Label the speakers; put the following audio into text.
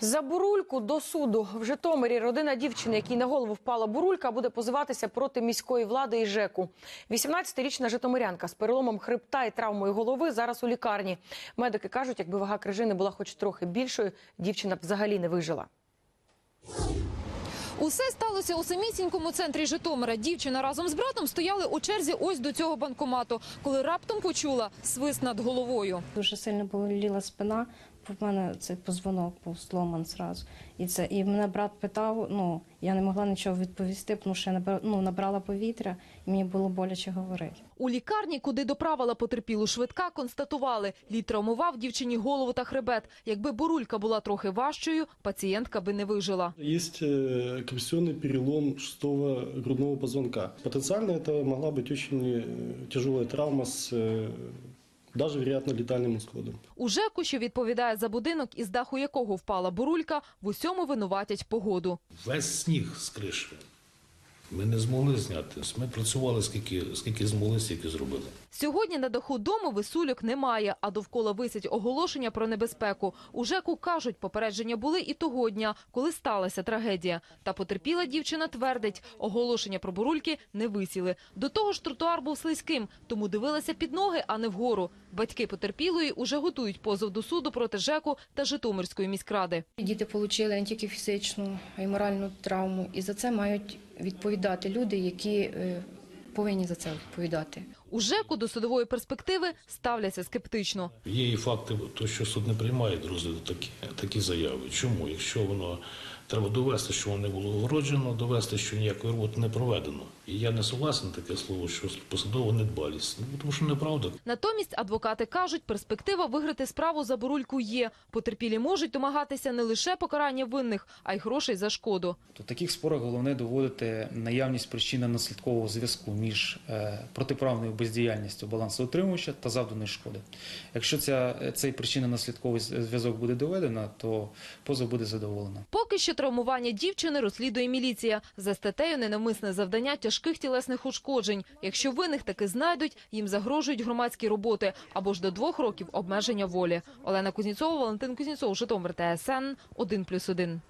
Speaker 1: За бурульку до суду в Житомирі родина дівчини, якій на голову впала бурулька, буде позиватися проти міської влади і ЖЕКу. 18-річна житомирянка з переломом хребта і травмою голови зараз у лікарні. Медики кажуть, якби вага крижини була хоч трохи більшою, дівчина б взагалі не вижила.
Speaker 2: Усе сталося у самісінькому центрі Житомира. Дівчина разом з братом стояли у черзі ось до цього банкомату, коли раптом почула свист над головою.
Speaker 3: Дуже сильно боліла спина В мене цей позвонок був зломан зразу. І це і мене брат питав. Ну я не могла нічого відповісти, тому що я набра- ну, набрала повітря, і мені було боляче говорити.
Speaker 2: У лікарні, куди доправила потерпілу швидка, констатували, лід травмував дівчині голову та хребет. Якби бурулька була трохи важчою, пацієнтка би не вижила.
Speaker 4: Есть э, компрессионный перелом шестого грудного позвонка. Потенциально это могла быть очень э, тяжелая травма с даже, вероятно, літальним исходом.
Speaker 2: У ЖЕКу, що відповідає за будинок, із даху якого впала бурулька, в усьому винуватять погоду.
Speaker 5: Весь сніг з криші. Ми не змогли зняти. Ми працювали скільки, скільки змогли, стільки зробили.
Speaker 2: Сьогодні на даху дому висульок немає, а довкола висять оголошення про небезпеку. У ЖЕКу кажуть, попередження були і того дня, коли сталася трагедія. Та потерпіла дівчина твердить, оголошення про бурульки не висіли. До того ж тротуар був слизьким, тому дивилася під ноги, а не вгору. Батьки потерпілої уже готують позов до суду проти ЖЕКу та Житомирської міськради.
Speaker 6: Діти отримали не тільки фізичну, а й моральну травму. І за це мають відповідати люди, які е, повинні за це відповідати.
Speaker 2: У ЖЕКу до судової перспективи ставляться скептично.
Speaker 5: Є і факти, то, що суд не приймає до розгляду такі, такі заяви. Чому? Якщо воно треба довести, що воно не було огороджено, довести, що ніякої роботи не проведено. І я не согласен таке слово, що посадова недбалість. Ну, тому що неправда.
Speaker 2: Натомість адвокати кажуть, перспектива виграти справу за бурульку є. Потерпілі можуть домагатися не лише покарання винних, а й грошей за шкоду.
Speaker 7: То таких спорах головне доводити наявність причинно-наслідкового зв'язку між е, протиправною бездіяльністю балансоутримувача та завданої шкоди. Якщо ця, цей причинно-наслідковий зв'язок буде доведено, то позов буде задоволено.
Speaker 2: Поки що травмування дівчини розслідує міліція. За статтею ненавмисне завдання тяжких тілесних ушкоджень. Якщо винних таки знайдуть, їм загрожують громадські роботи або ж до двох років обмеження волі. Олена Кузніцова, Валентин Кузніцов, Житомир ТСН 1+,1.